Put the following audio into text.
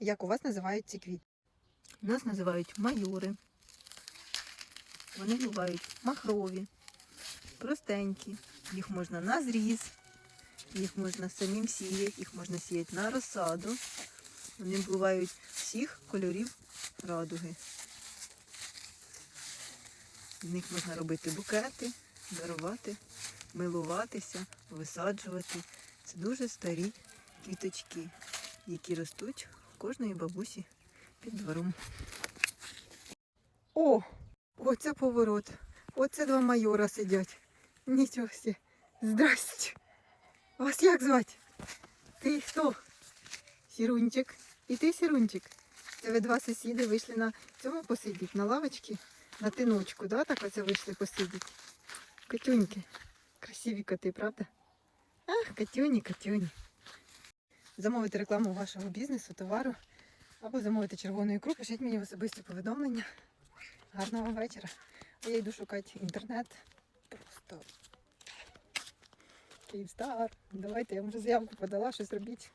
як у вас називають ці квіти. Нас називають майори. Вони бувають махрові, простенькі. Їх можна на зріз, їх можна самим сіяти, їх можна сіяти на розсаду. Вони бувають всіх кольорів радуги. З них можна робити букети, дарувати, милуватися, висаджувати. Це дуже старі квіточки, які ростуть кожної бабусі під двором. О, оце поворот. Оце два майора сидять. Нічого сі. Здрасте. Вас як звати? Ти хто? Сірунчик. І ти сірунчик. Це ви два сусіди вийшли на цьому посидіти, на лавочці, на тиночку, да? Так оце вийшли посидіти. Котюньки. Красиві коти, правда? Ах, котюні, котюні. Замовити рекламу вашого бізнесу, товару або замовити червону ікру, пишіть мені в особисті повідомлення. Гарного вечора. А я йду шукати інтернет. Просто Київстар. Давайте я вже заявку подала, щось робіть.